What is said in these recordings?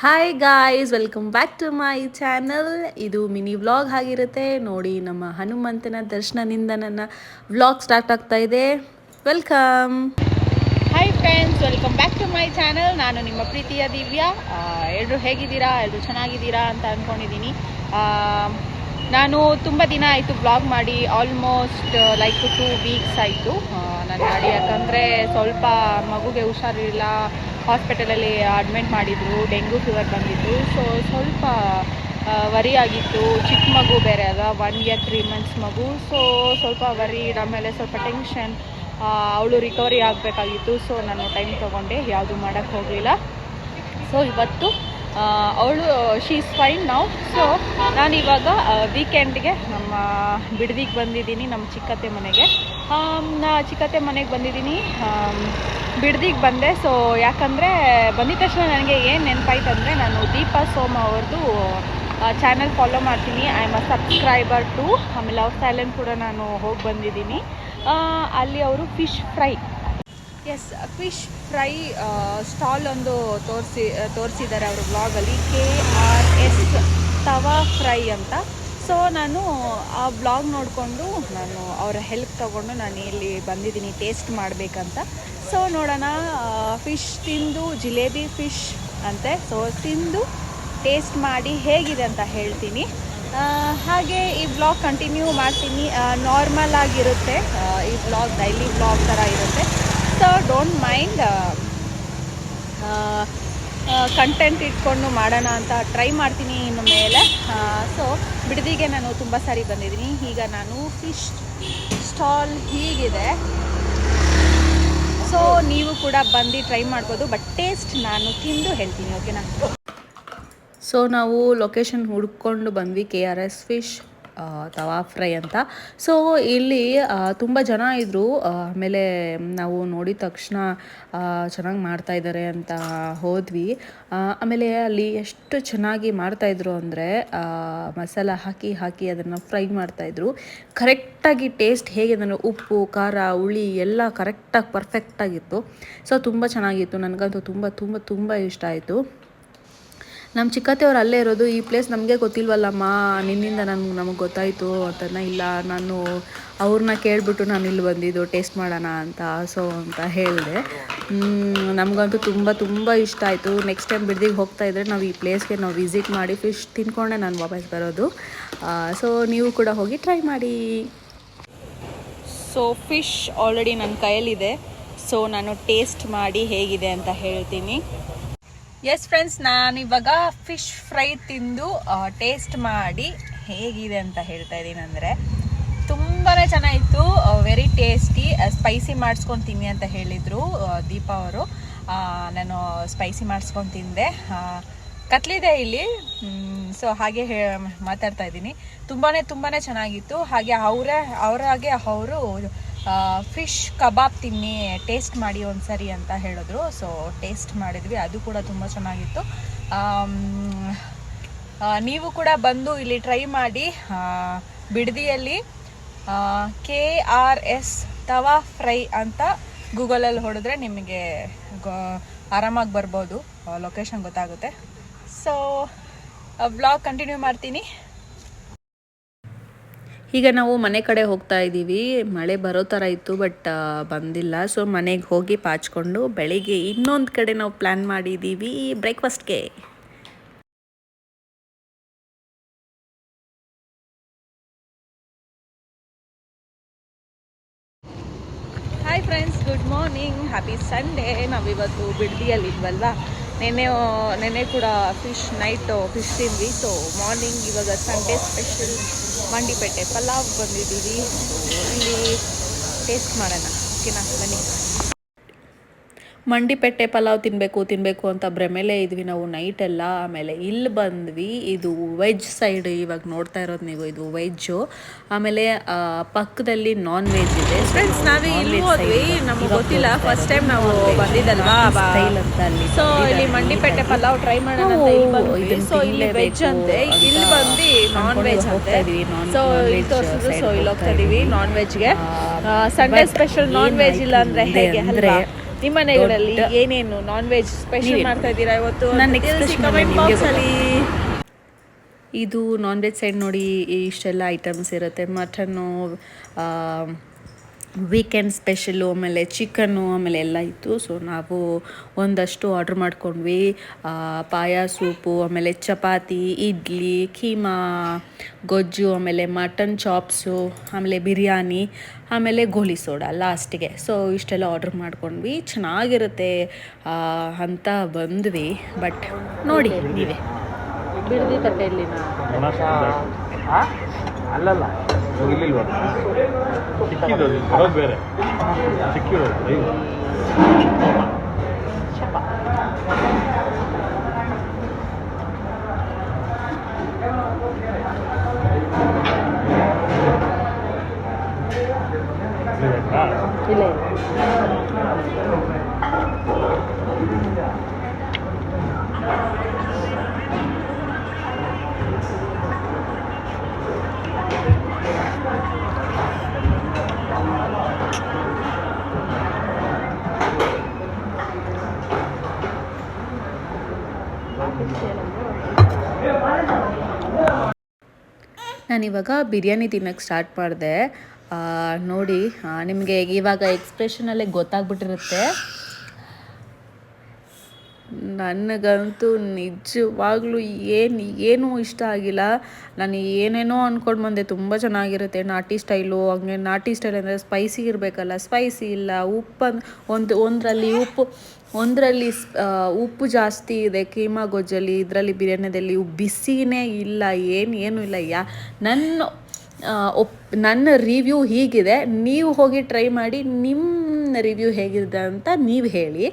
Hi guys welcome back to my channel ಇದು mini vlog ಆಗಿರುತ್ತೆ. ನೋಡಿ, ನಮ್ಮ ಹನುಮಂತನ ದರ್ಶನದಿಂದ ನನ್ನ ವ್ಲಾಗ್ ಸ್ಟಾರ್ಟ್ ಆಗ್ತಾ ಇದೆ. Welcome hi friends welcome back to my channel ನಾನು ನಿಮ್ಮ ಪ್ರೀತಿಯ ದಿವ್ಯಾ. ಎಲ್ಲರೂ ಹೇಗಿದ್ದೀರಾ? ಎಲ್ಲರೂ ಚೆನ್ನಾಗಿದ್ದೀರಾ ಅಂತ ಅಂದ್ಕೊಂಡಿದ್ದೀನಿ ನಾನು ತುಂಬ ದಿನ ಆಯಿತು ಬ್ಲಾಗ್ ಮಾಡಿ ಆಲ್ಮೋಸ್ಟ್ ಲೈಕ್ ಟೂ ವೀಕ್ಸ್ ಆಯಿತು. ನಾನು ಮಾಡಿ ಯಾಕಂದರೆ ಸ್ವಲ್ಪ ಮಗುಗೆ ಹುಷಾರಿಲ್ಲ ಹಾಸ್ಪಿಟಲಲ್ಲಿ ಅಡ್ಮಿಟ್ ಮಾಡಿದರು, ಡೆಂಗ್ಯೂ ಫೀವರ್ ಬಂದಿತ್ತು. ಸೊ ಸ್ವಲ್ಪ ವರಿ ಆಗಿತ್ತು. ಚಿಕ್ಕ ಮಗು ಬೇರೆ ಅದ ಒನ್ ಇಯರ್ ತ್ರೀ ಮಂತ್ಸ್ ಮಗು. ಸೊ ಸ್ವಲ್ಪ ವರಿ ಆಮೇಲೆ ಸ್ವಲ್ಪ ಟೆನ್ಷನ್ ಅವಳು ರಿಕವರಿ ಆಗಬೇಕಾಗಿತ್ತು. ಸೊ ನಾನು ಟೈಮ್ ತೊಗೊಂಡೆ, ಯಾವುದು ಮಾಡೋಕ್ಕೆ ಹೋಗಲಿಲ್ಲ. ಸೊ ಇವತ್ತು ಅವಳು ಶೀಸ್ ಫೈನ್ ನಾವು ಸೊ ನಾನು ಇವಾಗ ವೀಕೆಂಡ್ಗೆ ನಮ್ಮ ಬಿಡದಿಗೆ ಬಂದಿದ್ದೀನಿ, ನಮ್ಮ ಚಿಕ್ಕತ್ತೆ ಮನೆಗೆ. ನಾ ಚಿಕ್ಕತ್ತೆ ಮನೆಗೆ ಬಂದಿದ್ದೀನಿ. ಬಿಡ್ದಿಗೆ ಬಂದೆ. ಸೊ ಯಾಕಂದರೆ ಬಂದಿದ ತಕ್ಷಣ ನನಗೆ ಏನು ನೆನಪಾಯ್ತು ಅಂದರೆ ನಾನು ದೀಪಾ ಸೋಮ ಅವ್ರದ್ದು ಚಾನಲ್ ಫಾಲೋ ಮಾಡ್ತೀನಿ. I am a subscriber too ಆಮೇಲೆ ಅವ್ರ ಸ್ಯಾಲೆನ್ ಕೂಡ ನಾನು ಹೋಗಿ ಬಂದಿದ್ದೀನಿ. ಅಲ್ಲಿ ಅವರು ಫಿಶ್ ಫ್ರೈ ಎಸ್ ಫಿಶ್ ಫ್ರೈ ಸ್ಟಾಲ್ ಒಂದು ತೋರಿಸಿ ತೋರಿಸಿದ್ದಾರೆ ಅವರು ಬ್ಲಾಗಲ್ಲಿ K R S tawa fry ಅಂತ. ಸೊ ನಾನು ಆ ಬ್ಲಾಗ್ ನೋಡಿಕೊಂಡು ನಾನು ಅವರ ಹೆಲ್ಪ್ ತೊಗೊಂಡು ನಾನು ಇಲ್ಲಿ ಬಂದಿದ್ದೀನಿ ಟೇಸ್ಟ್ ಮಾಡಬೇಕಂತ. ಸೊ ನೋಡೋಣ ಫಿಶ್ ತಿಂದು ಜಿಲೇಬಿ ಫಿಶ್ ಅಂತೆ. ಸೊ ತಿಂದು ಟೇಸ್ಟ್ ಮಾಡಿ ಹೇಗಿದೆ ಅಂತ ಹೇಳ್ತೀನಿ. ಹಾಗೆ ಈ ಬ್ಲಾಗ್ ಕಂಟಿನ್ಯೂ ಮಾಡ್ತೀನಿ. ನಾರ್ಮಲ್ ಆಗಿರುತ್ತೆ. ಈ ಬ್ಲಾಗ್ ಡೈಲಿ ಬ್ಲಾಗ್ ಥರ ಇರುತ್ತೆ. ಸೊ ಡೋಂಟ್ ಮೈಂಡ್ ಕಂಟೆಂಟ್ ಇಟ್ಕೊಂಡು ಮಾಡೋಣ ಅಂತ ಟ್ರೈ ಮಾಡ್ತೀನಿ ಇನ್ನು ಮೇಲೆ. ಸೊ ಬಿಡದಿಗೆ ನಾನು ತುಂಬ ಸಾರಿ ಬಂದಿದ್ದೀನಿ. ಈಗ ನಾನು ಫಿಶ್ ಸ್ಟಾಲ್ ಹೀಗಿದೆ. ಸೊ ನೀವು ಕೂಡ ಬಂದು ಟ್ರೈ ಮಾಡ್ಬೋದು ಬಟ್ ಟೇಸ್ಟ್ ನಾನು ತಿಂದು ಹೇಳ್ತೀನಿ ಓಕೆನಾ ಸೊ ನಾವು ಲೊಕೇಶನ್ ಹುಡ್ಕೊಂಡು ಬಂದ್ವಿ K R S fish tawa fry ಅಂತ. ಸೊ ಇಲ್ಲಿ ತುಂಬ ಜನ ಇದ್ದರು ಆಮೇಲೆ ನಾವು ನೋಡಿದ ತಕ್ಷಣ ಚೆನ್ನಾಗಿ ಮಾಡ್ತಾ ಇದ್ದಾರೆ ಅಂತ ಹೋದ್ವಿ. ಆಮೇಲೆ ಅಲ್ಲಿ ಎಷ್ಟು ಚೆನ್ನಾಗಿ ಮಾಡ್ತಾಯಿದ್ರು ಅಂದರೆ ಮಸಾಲ ಹಾಕಿ ಹಾಕಿ ಅದನ್ನು ಫ್ರೈ ಮಾಡ್ತಾಯಿದ್ರು ಕರೆಕ್ಟಾಗಿ ಟೇಸ್ಟ್ ಹೇಗೆ ಅಂದರೆ ಉಪ್ಪು, ಖಾರ, ಹುಳಿ ಎಲ್ಲ ಕರೆಕ್ಟಾಗಿ ಪರ್ಫೆಕ್ಟಾಗಿತ್ತು ಸೊ ತುಂಬ ಚೆನ್ನಾಗಿತ್ತು. ನನಗಂತೂ ತುಂಬ ತುಂಬ ತುಂಬ ಇಷ್ಟ ಆಯಿತು. ನಮ್ಮ ಚಿಕ್ಕತ್ತೆಯವ್ರು ಅಲ್ಲೇ ಇರೋದು, ಈ ಪ್ಲೇಸ್ ನಮಗೆ ಗೊತ್ತಿಲ್ವಲ್ಲಮ್ಮ? ನಿನ್ನಿಂದ ನನಗೆ ನಮಗೆ ಗೊತ್ತಾಯಿತು ಅಂತ ಇಲ್ಲ, ನಾನು ಅವ್ರನ್ನ ಕೇಳಿಬಿಟ್ಟು ನಾನು ಇಲ್ಲಿ ಬಂದಿದ್ದು ಟೇಸ್ಟ್ ಮಾಡೋಣ ಅಂತ ಸೊ ಅಂತ ಹೇಳಿದೆ. ನಮಗಂತೂ ತುಂಬ ತುಂಬ ಇಷ್ಟ ಆಯಿತು. ನೆಕ್ಸ್ಟ್ ಟೈಮ್ ಬಿಡ್ದಿಗೆ ಹೋಗ್ತಾ ಇದ್ದರೆ ನಾವು ಈ ಪ್ಲೇಸ್ಗೆ ನಾವು ವಿಸಿಟ್ ಮಾಡಿ ಫಿಶ್ ತಿನ್ಕೊಂಡೆ ನಾನು ವಾಪಸ್ ಬರೋದು. ಸೊ ನೀವು ಕೂಡ ಹೋಗಿ ಟ್ರೈ ಮಾಡಿ. ಸೊ ಫಿಶ್ ಆಲ್ರೆಡಿ ನನ್ನ ಕೈಯಲ್ಲಿದೆ. ಸೊ ನಾನು ಟೇಸ್ಟ್ ಮಾಡಿ ಹೇಗಿದೆ ಅಂತ ಹೇಳ್ತೀನಿ. ಎಸ್ ಫ್ರೆಂಡ್ಸ್ ನಾನು ಇವಾಗ ಫಿಶ್ ಫ್ರೈ ತಿಂದು ಟೇಸ್ಟ್ ಮಾಡಿ ಹೇಗಿದೆ ಅಂತ ಹೇಳ್ತಾ ಇದ್ದೀನಿ ಅಂದರೆ ತುಂಬಾ ಚೆನ್ನಾಗಿತ್ತು ವೆರಿ ಟೇಸ್ಟಿ ಸ್ಪೈಸಿ ಮಾಡಿಸ್ಕೊಂಡು ತಿನ್ನಿ ಅಂತ ಹೇಳಿದರು ದೀಪಾ ಅವರು. ನಾನು ಸ್ಪೈಸಿ ಮಾಡಿಸ್ಕೊಂಡು ತಿಂದೆ. ಕತ್ಲಿದೆ ಇಲ್ಲಿ. ಸೊ ಹಾಗೆ ಹೇ, ಮಾತಾಡ್ತಾ ಇದ್ದೀನಿ. ತುಂಬಾ ತುಂಬಾ ಚೆನ್ನಾಗಿತ್ತು. ಹಾಗೆ ಅವರೇ, ಅವರಾಗೆ ಅವರು ಫಿಶ್ ಕಬಾಬ್ ತಿನ್ನಿ ಟೇಸ್ಟ್ ಮಾಡಿ ಒಂದ್ಸರಿ ಅಂತ ಹೇಳಿದ್ರು. ಸೊ ಟೇಸ್ಟ್ ಮಾಡಿದ್ವಿ. ಅದು ಕೂಡ ತುಂಬ ಚೆನ್ನಾಗಿತ್ತು. ನೀವು ಕೂಡ ಬಂದು ಇಲ್ಲಿ ಟ್ರೈ ಮಾಡಿ ಬಿಡದಿಯಲ್ಲಿ K R S tawa fry ಅಂತ ಗೂಗಲಲ್ಲಿ ಹೊಡೆದ್ರೆ ನಿಮಗೆ ಆರಾಮಾಗಿ ಬರ್ಬೋದು. ಲೊಕೇಶನ್ ಗೊತ್ತಾಗುತ್ತೆ. ಸೊ ಬ್ಲಾಗ್ ಕಂಟಿನ್ಯೂ ಮಾಡ್ತೀನಿ. ಈಗ ನಾವು ಮನೆ ಕಡೆ ಹೋಗ್ತಾ ಇದ್ದೀವಿ. ಮಳೆ ಬರೋ ಥರ ಇತ್ತು, ಬಟ್ ಬಂದಿಲ್ಲ. ಸೊ, ಮನೆಗೆ ಹೋಗಿ ಪಾಚ್ಕೊಂಡು ಬೆಳಿಗ್ಗೆ ಇನ್ನೊಂದು ಕಡೆ ನಾವು ಪ್ಲ್ಯಾನ್ ಮಾಡಿದ್ದೀವಿ ಬ್ರೇಕ್ಫಾಸ್ಟ್ಗೆ. Hi friends good morning happy Sunday ನಾವಿವತ್ತು ಬಿಡದಿಯಲ್ಲಿ ಇದ್ವಲ್ವಾ ನೆನ್ನೆ ನೆನ್ನೆ ಕೂಡ ಫಿಶ್ ನೈಟ್, ಫಿಶ್ ತಿಂದ್ವಿ. ಸೊ ಮಾರ್ನಿಂಗ್ ಇವಾಗ ಸಂಡೇ ಸ್ಪೆಷಲ್ ಮಂಡಿಪೇಟೆ. ಪಲಾವ್ ಬಂದಿದ್ದೀವಿ. ಇಲ್ಲಿ ಟೇಸ್ಟ್ ಮಾಡೋಣ. ಓಕೆನಾ ಬನ್ನಿ. ಮಂಡಿಪೆಟ್ಟೆ ಪಲಾವ್ ತಿನ್ನಬೇಕು ತಿನ್ನಬೇಕು ಅಂತ ಭ್ರಮೆಲೇ ಇದ್ವಿ ನಾವು ನೈಟೆಲ್ಲ ಆಮೇಲೆ ಇಲ್ಲಿ ಬಂದ್ವಿ ಇದು ವೆಜ್ ಸೈಡ್ ಇವಾಗ ನೋಡ್ತಾ ಇರೋದು ನೀವು ಇದು ವೆಜ್ಜು ಆಮೇಲೆ ಪಕ್ಕದಲ್ಲಿ ನಾನ್ ವೆಜ್ ಇದೆ ಫ್ರೆಂಡ್ಸ್ ನಾವೇ ಇಲ್ಲಿ ಹೋದ್ವಿ ನಮಗೆ ಗೊತ್ತಿಲ್ಲ. ಫಸ್ಟ್ ಟೈಮ್ ನಾವು ಬಂದಿದ್ದಲ್ವಾ? ಸ್ಟೈಲ್ ಅಂತ ಅಲ್ಲಿ ಸೊ ಇಲ್ಲಿ ಮಂಡಿಪೇಟೆ ಪಲಾವ್ ಟ್ರೈ ಮಾಡೋಣ ಅಂತ ಇಲ್ಲಿ ಬಂದ್ವಿ. ಸೊ ಇಲ್ಲಿ ವೆಜ್ ಅಂತೆ. ಇಲ್ಲಿ ಬಂದು ನಾನ್ ವೆಜ್ ಅಂತೆ. ಸೊ ಇಲ್ಲಿ ತೋರಿಸಿದ್ರು. ಸೊ ಇಲ್ಲಿ ಹೋಗ್ತಾ ಇದೀವಿ. ನಾನ್ ವೆಜ್ಗೆ ಸಂಡೇ ಸ್ಪೆಷಲ್ ನಾನ್ ವೆಜ್ ಇಲ್ಲ ಅಂದ್ರೆ ಹೇಗೆ? ಅಲ್ವಾ? ನಿಮ್ಮ ಮನೆಗಳಲ್ಲಿ ಏನೇನು ನಾನ್ ವೆಜ್ ಸ್ಪೆಷಲ್ ಮಾಡ್ತಾ ಇದ್ದೀರಾ ಇವತ್ತು? ನನ್ನ ಅಲ್ಲಿ. ಇದು ನಾನ್ ವೆಜ್ ಸೈಡ್ ನೋಡಿ ಇಷ್ಟೆಲ್ಲ ಐಟಮ್ಸ್ ಇರುತ್ತೆ. ಮಟನ್ನು ವೀಕೆಂಡ್ ಸ್ಪೆಷಲು ಆಮೇಲೆ ಚಿಕನ್ನು ಆಮೇಲೆ ಎಲ್ಲ ಇತ್ತು. ಸೊ ನಾವು ಒಂದಷ್ಟು ಆರ್ಡ್ರ್ ಮಾಡ್ಕೊಂಡ್ವಿ. ಆ, ಪಾಯ ಸೂಪು ಆಮೇಲೆ ಚಪಾತಿ ಇಡ್ಲಿ ಕೀಮಾ ಗೊಜ್ಜು ಆಮೇಲೆ ಮಟನ್ ಚಾಪ್ಸು ಆಮೇಲೆ ಬಿರಿಯಾನಿ ಆಮೇಲೆ ಗೋಲಿ ಸೋಡಾ ಲಾಸ್ಟಿಗೆ ಸೊ ಇಷ್ಟೆಲ್ಲ ಆರ್ಡ್ರ್ ಮಾಡ್ಕೊಂಡ್ವಿ. ಚೆನ್ನಾಗಿರುತ್ತೆ. ಅಂತ ಬಂದ್ವಿ. ಬಟ್ ನೋಡಿ ನೀವೇ. ಬಿಡದಿ ತಟ್ಟೆಯಲ್ಲಿ ಅಲ್ಲಲ್ಲ. ಇಲ್ಲಿಲ್ವಾ ಸಿಕ್ಕಿದ್ದು ಬರೋದು ಬೇರೆ. ಸಿಕ್ಕಿರೋದು ನಾನಿವಾಗ ಬಿರಿಯಾನಿ ತಿನ್ನೋಕ್ಕೆ ಸ್ಟಾರ್ಟ್ ಮಾಡಿದೆ. ನೋಡಿ ನಿಮಗೆ ಇವಾಗ ಎಕ್ಸ್ಪ್ರೆಷನಲ್ಲೇ ಗೊತ್ತಾಗ್ಬಿಟ್ಟಿರುತ್ತೆ. ನನಗಂತೂ ನಿಜವಾಗ್ಲೂ ಏನು ಏನೂ ಇಷ್ಟ ಆಗಿಲ್ಲ. ನಾನು ಏನೇನೋ ಅಂದ್ಕೊಂಡು ಬಂದೆ. ತುಂಬ ಚೆನ್ನಾಗಿರುತ್ತೆ ನಾಟಿ ಸ್ಟೈಲು. ಹಂಗೆ ನಾಟಿ ಸ್ಟೈಲ್ ಅಂದರೆ ಸ್ಪೈಸಿ ಇರಬೇಕಲ್ಲ. ಸ್ಪೈಸಿ ಇಲ್ಲ. ಉಪ್ಪು ಒಂದು ಒಂದರಲ್ಲಿ ಉಪ್ಪು ಒಂದರಲ್ಲಿ ಉಪ್ಪು ಜಾಸ್ತಿ ಇದೆ. ಕೀಮಾ ಗೊಜ್ಜಲ್ಲಿ, ಇದರಲ್ಲಿ ಬಿರಿಯಾನಿದಲ್ಲಿ ಬಿಸಿನೇ ಇಲ್ಲ. ಏನು ಏನೂ ಇಲ್ಲ. ಯಾ ನನ್ನ ಒಪ್ ನನ್ನ ರಿವ್ಯೂ ಹೀಗಿದೆ. ನೀವು ಹೋಗಿ ಟ್ರೈ ಮಾಡಿ. ನಿಮ್ಮ ರಿವ್ಯೂ ಹೇಗಿದೆ ಅಂತ ನೀವು ಹೇಳಿ.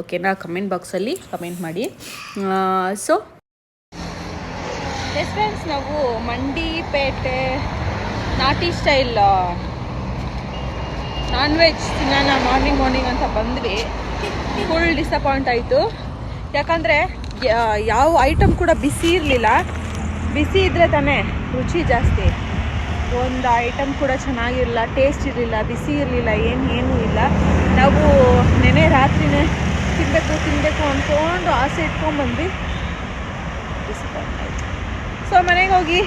ಓಕೆನಾ ಕಮೆಂಟ್ ಬಾಕ್ಸಲ್ಲಿ ಕಮೆಂಟ್ ಮಾಡಿ. ಸೊ ಎಸ್ ಫ್ರೆಂಡ್ಸ್ ನಾವು ಮಂಡಿಪೇಟೆ ನಾಟಿ ಸ್ಟೈಲ್ ನಾನ್ ವೆಜ್ ತಿನ್ನೋಣ ಮಾರ್ನಿಂಗ್ ಮಾರ್ನಿಂಗ್ ಅಂತ ಬಂದ್ವಿ. ಫುಲ್ ಡಿಸಪಾಯಿಂಟ್ ಆಯಿತು. ಯಾಕಂದರೆ ಯಾವ ಐಟಮ್ ಕೂಡ ಬಿಸಿ ಇರಲಿಲ್ಲ. ಬಿಸಿ ಇದ್ದರೆ ತಾನೇ ರುಚಿ ಜಾಸ್ತಿ. ಒಂದು ಐಟಮ್ ಕೂಡ ಚೆನ್ನಾಗಿರಲಿಲ್ಲ ಟೇಸ್ಟ್ ಇರಲಿಲ್ಲ, ಬಿಸಿ ಇರಲಿಲ್ಲ, ಏನು ಏನೂ ಇಲ್ಲ. ನಾವು ನೆನೆ ರಾತ್ರಿನೇ ತಿನ್ನಬೇಕು ತಿನ್ನಬೇಕು ಅಂದ್ಕೊಂಡು ಆಸೆ ಇಟ್ಕೊಂಡ್ಬಂದ್ವಿ. ಸೊ ಮನೆಗೆ ಹೋಗಿ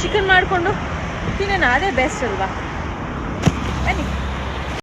ಚಿಕನ್ ಮಾಡಿಕೊಂಡು ತಿನ್ನೋಣ, ಅದೇ ಬೆಸ್ಟ್ ಅಲ್ವಾ?